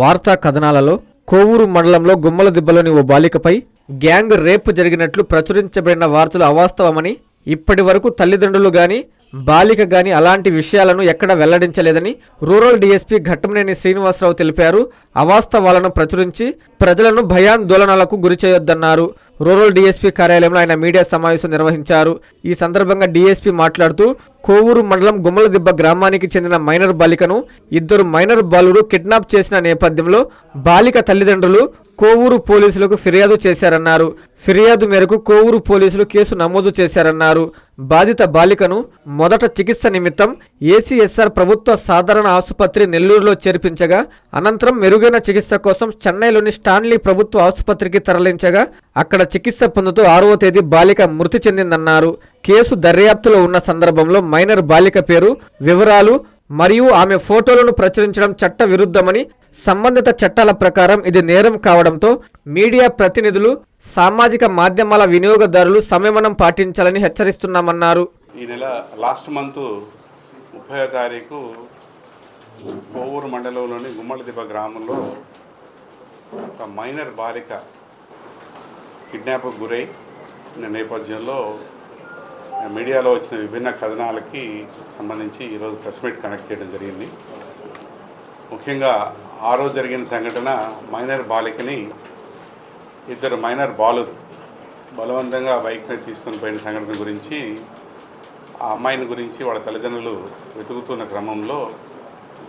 వార్తా కథనాలలో కోవూరు మండలంలో గుమ్మల దిబ్బలోని ఓ బాలికపై గ్యాంగ్ రేప్ జరిగినట్లు ప్రచురించబడిన వార్తలు అవాస్తవమని ఇప్పటి వరకు తల్లిదండ్రులు గాని బాలిక గాని అలాంటి విషయాలను ఎక్కడా వెల్లడించలేదని రూరల్ డీఎస్పీ ఘట్టమనేని శ్రీనివాసరావు తెలిపారు. అవాస్తవాలను ప్రచురించి ప్రజలను భయాందోళనలకు గురి చేయొద్దన్నారు. రూరల్ డీఎస్పీ కార్యాలయంలో ఆయన మీడియా సమావేశం నిర్వహించారు. ఈ సందర్భంగా డీఎస్పీ మాట్లాడుతూ కోవూరు మండలం గుమ్మలదిబ్బ గ్రామానికి చెందిన మైనర్ బాలికను ఇద్దరు మైనర్ బాలురు కిడ్నాప్ చేసిన నేపథ్యంలో బాలిక తల్లిదండ్రులు కోవూరు పోలీసులకు ఫిర్యాదు చేశారన్నారు. ఫిర్యాదు మేరకు కోవూరు పోలీసులు కేసు నమోదు చేశారన్నారు. బాధిత బాలికను మొదట చికిత్స నిమిత్తం ఏసీఎస్ఆర్ ప్రభుత్వ సాధారణ ఆసుపత్రి నెల్లూరులో చేర్పించగా అనంతరం మెరుగైన చికిత్స కోసం చెన్నైలోని స్టాన్లీ ప్రభుత్వ ఆసుపత్రికి తరలించగా అక్కడ చికిత్స పొందుతూ ఆరవ తేదీ బాలిక మృతి చెందిందన్నారు. కేసు దర్యాప్తులో ఉన్న సందర్భంలో మైనర్ బాలిక పేరు వివరాలు మరియు ఆమె ఫోటోలను ప్రచురించడం చట్ట విరుద్ధమని సంబంధిత చట్టాల ప్రకారం ఇది నేరం కావడంతో మీడియా ప్రతినిధులు సామాజిక మాధ్యమాల వినియోగదారులు సంయమనం పాటించాలని హెచ్చరిస్తున్నామన్నారు. ఈ నెల లాస్ట్ మంత్ ముప్పై తారీఖు కోవూరు మండలంలోని గుమ్మలదిబ్బ గ్రామంలో ఒక మైనర్ బాలిక కిడ్నాప్కు గురై నేపథ్యంలో మీడియాలో వచ్చిన విభిన్న కథనాలకి సంబంధించి ఈరోజు ప్రెస్ మీట్ కనెక్ట్ చేయడం జరిగింది. ముఖ్యంగా ఆ రోజు జరిగిన సంఘటన మైనర్ బాలికని ఇద్దరు మైనర్ బాలురు బలవంతంగా బైక్ మీద తీసుకొని పోయిన సంఘటన గురించి ఆ అమ్మాయిని గురించి వాళ్ళ తల్లిదండ్రులు వెతుకుతున్న క్రమంలో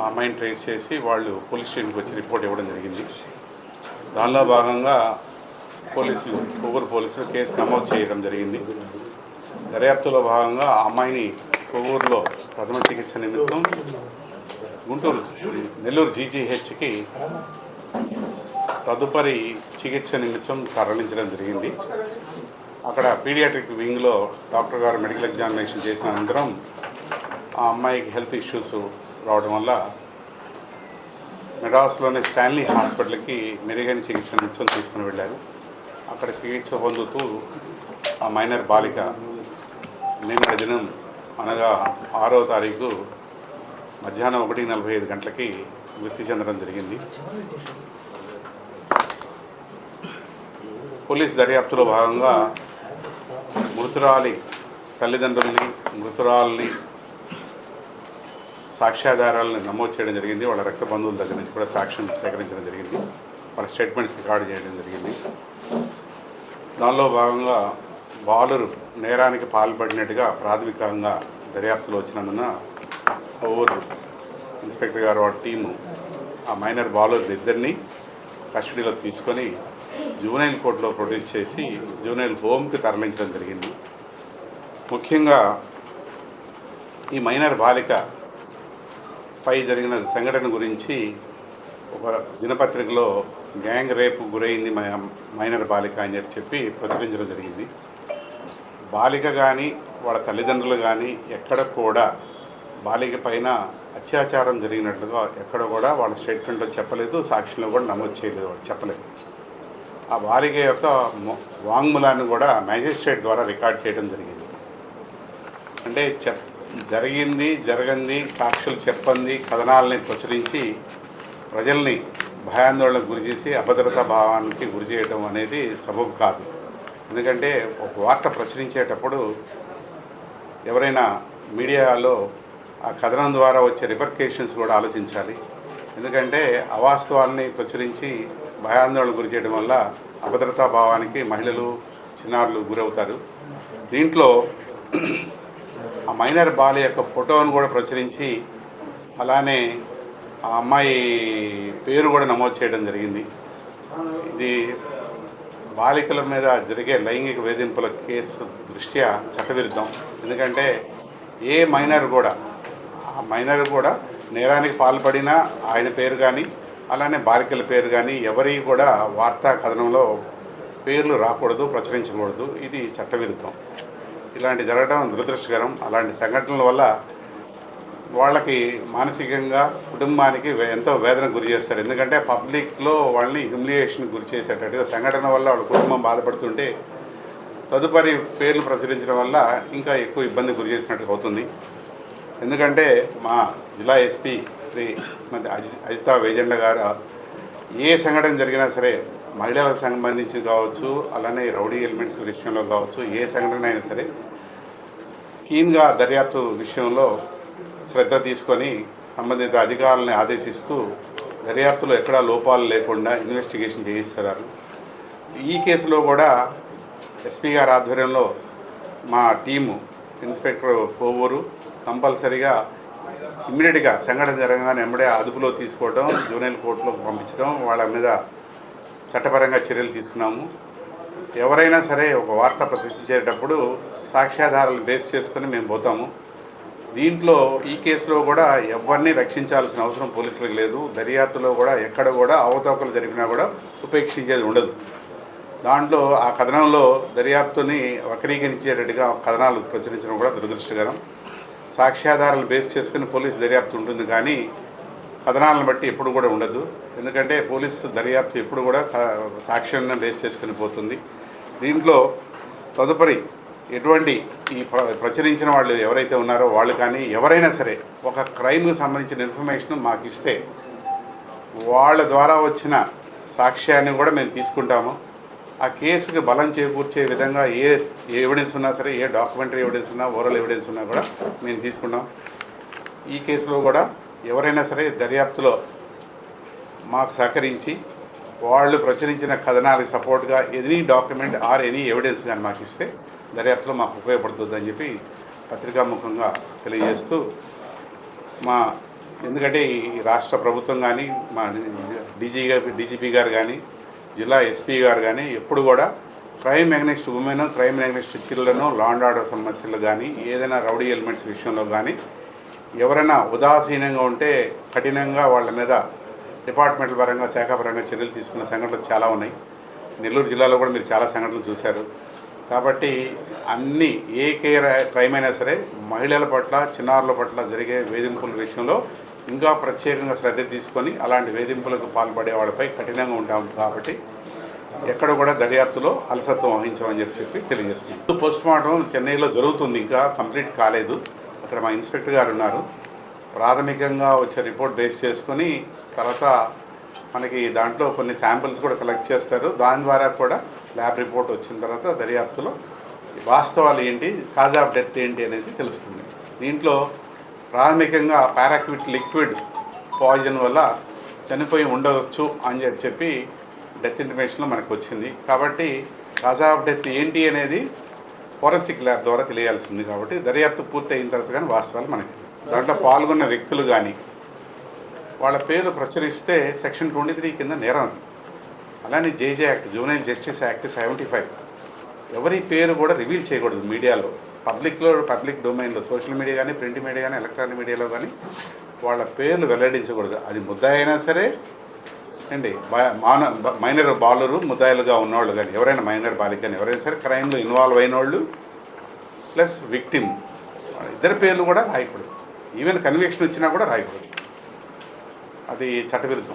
ఆ అమ్మాయిని ట్రేస్ చేసి వాళ్ళు పోలీస్ స్టేషన్కి వచ్చి రిపోర్ట్ ఇవ్వడం జరిగింది. దానిలో భాగంగా పోలీసులు కొవ్వూరు పోలీసులు కేసు నమోదు చేయడం జరిగింది. దర్యాప్తులో భాగంగా ఆ అమ్మాయిని కొవ్వూరులో ప్రథమ చికిత్స నిమిత్తం గుంటూరు నెల్లూరు జీజీహెచ్కి తదుపరి చికిత్స నిమిత్తం తరలించడం జరిగింది. అక్కడ పీడియాట్రిక్ వింగ్లో డాక్టర్ గారు మెడికల్ ఎగ్జామినేషన్ చేసిన అనంతరం ఆ అమ్మాయికి హెల్త్ ఇష్యూస్ రావడం వల్ల మెడ్రాస్లోని స్టాన్లీ హాస్పిటల్కి మెరుగైన చికిత్స నిమిత్తం తీసుకుని వెళ్ళారు. అక్కడ చికిత్స పొందుతూ ఆ మైనర్ బాలిక నిన్న దినం అనగా ఆరో తారీఖు మధ్యాహ్నం ఒకటి నలభై ఐదు గంటలకి మృతి చెందడం జరిగింది. పోలీస్ దర్యాప్తులో భాగంగా మృతురాలి తల్లిదండ్రుల్ని మృతురాల్ని సాక్ష్యాధారాలను నమోదు చేయడం జరిగింది. వాళ్ళ రక్త బంధువుల దగ్గర నుంచి కూడా సాక్ష్యం సేకరించడం జరిగింది. వాళ్ళ స్టేట్మెంట్స్ రికార్డు చేయడం జరిగింది. దానిలో భాగంగా బాలురు నేరానికి పాల్పడినట్టుగా ప్రాథమికంగా దర్యాప్తులో వచ్చినందున ఓవర్ ఇన్స్పెక్టర్ గారు వాళ్ళ టీము ఆ మైనర్ బాలుర్ ఇద్దరిని కస్టడీలో తీసుకొని జూనైల్ కోర్టులో ప్రొడ్యూస్ చేసి జూనైల్ హోమ్కి తరలించడం జరిగింది. ముఖ్యంగా ఈ మైనర్ బాలిక పై జరిగిన సంఘటన గురించి ఒక దినపత్రికలో గ్యాంగ్ రేపు గురైంది మైనర్ బాలిక అని చెప్పి చెప్పి ప్రచురించడం జరిగింది. బాలిక కానీ వాళ్ళ తల్లిదండ్రులు కానీ ఎక్కడ కూడా బాలిక పైన అత్యాచారం జరిగినట్లుగా ఎక్కడ కూడా వాళ్ళ స్టేట్మెంట్లో చెప్పలేదు సాక్షులు కూడా నమోదు చేయలేదు వాళ్ళు చెప్పలేదు. ఆ బాలిక యొక్క వాంగ్మూలాన్ని కూడా మ్యాజిస్ట్రేట్ ద్వారా రికార్డ్ చేయడం జరిగింది. అంటే చెప్ జరిగింది జరగంది సాక్షులు చెప్పంది కథనాలని ప్రచురించి ప్రజల్ని భయాందోళనకు గురి చేసి అభద్రతా భావానికి గురి చేయడం అనేది సబబు కాదు. ఎందుకంటే ఒక వార్త ప్రచురించేటప్పుడు ఎవరైనా మీడియాలో ఆ కథనం ద్వారా వచ్చే రిపర్కేషన్స్ కూడా ఆలోచించాలి. ఎందుకంటే అవాస్తవాల్ని ప్రచురించి భయాందోళన గురి చేయడం వల్ల అభద్రతా భావానికి మహిళలు చిన్నారులు గురవుతారు. దీంట్లో ఆ మైనర్ బాల యొక్క ఫోటోను కూడా ప్రచురించి అలానే ఆ అమ్మాయి పేరు కూడా నమోదు చేయడం జరిగింది. ఇది బాలికల మీద జరిగే లైంగిక వేధింపుల కేసు దృష్ట్యా చట్టవిరుద్ధం. ఎందుకంటే ఏ మైనర్ కూడా ఆ మైనర్ కూడా నేరానికి పాల్పడినా ఆయన పేరు కానీ అలానే బాలికల పేరు కానీ ఎవరి కూడా వార్తా కథనంలో పేర్లు రాకూడదు ప్రచురించకూడదు. ఇది చట్టవిరుద్ధం. ఇలాంటి జరగడం దురదృష్టకరం. అలాంటి సంఘటనల వల్ల వాళ్ళకి మానసికంగా కుటుంబానికి ఎంతో వేదన గురి చేస్తారు. ఎందుకంటే పబ్లిక్లో వాళ్ళని హ్యూమిలియేషన్ గురి చేసేటట్టుగా సంఘటన వల్ల వాళ్ళ కుటుంబం బాధపడుతుంటే తదుపరి పేర్లు ప్రచురించడం వల్ల ఇంకా ఎక్కువ ఇబ్బంది గురి చేసినట్టు అవుతుంది. ఎందుకంటే మా జిల్లా ఎస్పీ శ్రీ మధ్య అజిత అజితా వేజెండ గారు ఏ సంఘటన జరిగినా సరే మహిళలకు సంబంధించి కావచ్చు అలానే రౌడీ ఎలిమెంట్స్ విషయంలో కావచ్చు ఏ సంఘటన అయినా సరే కీన్గా దర్యాప్తు విషయంలో శ్రద్ధ తీసుకొని సంబంధిత అధికారులను ఆదేశిస్తూ దర్యాప్తులో ఎక్కడా లోపాలు లేకుండా ఇన్వెస్టిగేషన్ చేయిస్తారు. ఈ కేసులో కూడా ఎస్పీ గారి ఆధ్వర్యంలో మా టీము ఇన్స్పెక్టర్ కోవూరు కంపల్సరిగా ఇమ్మీడియట్గా సంఘటన జరగగానే ఎంబడే అదుపులో తీసుకోవడం జూనియర్ కోర్టులోకి పంపించడం వాళ్ళ మీద చట్టపరంగా చర్యలు తీసుకున్నాము. ఎవరైనా సరే ఒక వార్త ప్రదర్శించేటప్పుడు సాక్ష్యాధారాలు బేస్ చేసుకొని మేము పోతాము. దీంట్లో ఈ కేసులో కూడా ఎవరిని రక్షించాల్సిన అవసరం పోలీసులకు లేదు. దర్యాప్తులో కూడా ఎక్కడ కూడా అవతవకలు జరిపినా కూడా ఉపేక్షించేది ఉండదు. దాంట్లో ఆ కథనంలో దర్యాప్తుని వక్రీకరించేటట్టుగా కథనాలు ప్రచురించడం కూడా దురదృష్టకరం. సాక్ష్యాధారాలు బేస్ చేసుకుని పోలీసు దర్యాప్తు ఉంటుంది కానీ కథనాలను బట్టి ఎప్పుడు కూడా ఉండదు. ఎందుకంటే పోలీసు దర్యాప్తు ఎప్పుడు కూడా క- సాక్ష్యాన్ని బేస్ చేసుకుని పోతుంది. దీంట్లో తదుపరి ఎటువంటి ఈ ప్ర- ప్రచురించిన వాళ్ళు ఎవరైతే ఉన్నారో వాళ్ళు కానీ ఎవరైనా సరే ఒక క్రైమ్కి సంబంధించిన ఇన్ఫర్మేషన్ మాకు ఇస్తే వాళ్ళ ద్వారా వచ్చిన సాక్ష్యాన్ని కూడా మేము తీసుకుంటాము. ఆ కేసుకి బలం చేకూర్చే విధంగా ఏ ఎవిడెన్స్ ఉన్నా సరే ఏ డాక్యుమెంటరీ ఎవిడెన్స్ ఉన్నా ఓరల్ ఎవిడెన్స్ ఉన్నా కూడా మేము తీసుకుంటాం. ఈ కేసులో కూడా ఎవరైనా సరే దర్యాప్తులో మాకు సహకరించి వాళ్ళు ప్రచురించిన కథనాలకు సపోర్ట్గా any document or any evidence కానీ మాకు ఇస్తే దర్యాప్తులో మాకు ఉపయోగపడుతుందని చెప్పి పత్రికాముఖంగా తెలియజేస్తూ మా ఎందుకంటే ఈ రాష్ట్ర ప్రభుత్వం కానీ మా డీజీ డీజీపీ గారు కానీ జిల్లా ఎస్పీ గారు కానీ ఎప్పుడు కూడా crime against women crime against children law and order సమస్యలు కానీ ఏదైనా రౌడీ ఎలిమెంట్స్ విషయంలో కానీ ఎవరైనా ఉదాసీనంగా ఉంటే కఠినంగా వాళ్ళ మీద డిపార్ట్మెంట్ పరంగా శాఖాపరంగా చర్యలు తీసుకున్న సంఘటనలు చాలా ఉన్నాయి. నెల్లూరు జిల్లాలో కూడా మీరు చాలా సంఘటనలు చూశారు. కాబట్టి అన్ని ఏ కేర్ క్రైమ్ అయినా సరే మహిళల పట్ల చిన్నారుల పట్ల జరిగే వేధింపుల విషయంలో ఇంకా ప్రత్యేకంగా శ్రద్ధ తీసుకొని అలాంటి వేధింపులకు పాల్పడే వాళ్ళపై కఠినంగా ఉంటాం కాబట్టి ఎక్కడ కూడా దర్యాప్తులో అలసత్వం వహించమని చెప్పి చెప్పి తెలియజేస్తున్నాం. పోస్ట్ మార్టం చెన్నైలో జరుగుతుంది. ఇంకా కంప్లీట్ కాలేదు. అక్కడ మా ఇన్స్పెక్టర్ గారు ఉన్నారు. ప్రాథమికంగా వచ్చే రిపోర్ట్ బేస్ చేసుకొని తర్వాత మనకి దాంట్లో కొన్ని శాంపిల్స్ కూడా కలెక్ట్ చేస్తారు. దాని ద్వారా కూడా ల్యాబ్ రిపోర్ట్ వచ్చిన తర్వాత దర్యాప్తులో వాస్తవాలు ఏంటి కాజ్ ఆఫ్ డెత్ ఏంటి అనేది తెలుస్తుంది. దీంట్లో ప్రాథమికంగా పారాక్విట్ లిక్విడ్ పాయిజన్ వల్ల చనిపోయి ఉండవచ్చు అని చెప్పి చెప్పి డెత్ ఇంటిమేషన్లో మనకు వచ్చింది. కాబట్టి కాజ్ ఆఫ్ డెత్ ఏంటి అనేది ఫోరెన్సిక్ ల్యాబ్ ద్వారా తెలియాల్సింది కాబట్టి దర్యాప్తు పూర్తి అయిన తర్వాత కానీ వాస్తవాలు మనకి దాంట్లో పాల్గొన్న వ్యక్తులు కానీ వాళ్ళ పేర్లు ప్రచురిస్తే సెక్షన్ ట్వంటీ త్రీ కింద నేరం అది. అలానే JJ act juvenile justice act seventy five. ఎవరి పేరు కూడా రివీల్ చేయకూడదు మీడియాలో. పబ్లిక్లో పబ్లిక్ డొమైన్లో సోషల్ మీడియా కానీ ప్రింట్ మీడియా కానీ ఎలక్ట్రానిక్ మీడియాలో కానీ వాళ్ళ పేర్లు వెల్లడించకూడదు. అది ముద్దాయి అయినా సరే అండి మాన బ- మైనర్ బాలురు ముద్దాయిలుగా ఉన్నవాళ్ళు కానీ ఎవరైనా మైనర్ బాలిక కానీ ఎవరైనా సరే క్రైమ్లో ఇన్వాల్వ్ అయిన వాళ్ళు ప్లస్ విక్టిమ్. ఇద్దరి పేర్లు కూడా రాయకూడదు. ఈవెన్ కన్వెక్షన్ వచ్చినా కూడా రాయకూడదు. అది చట్టవిరుద్ధం.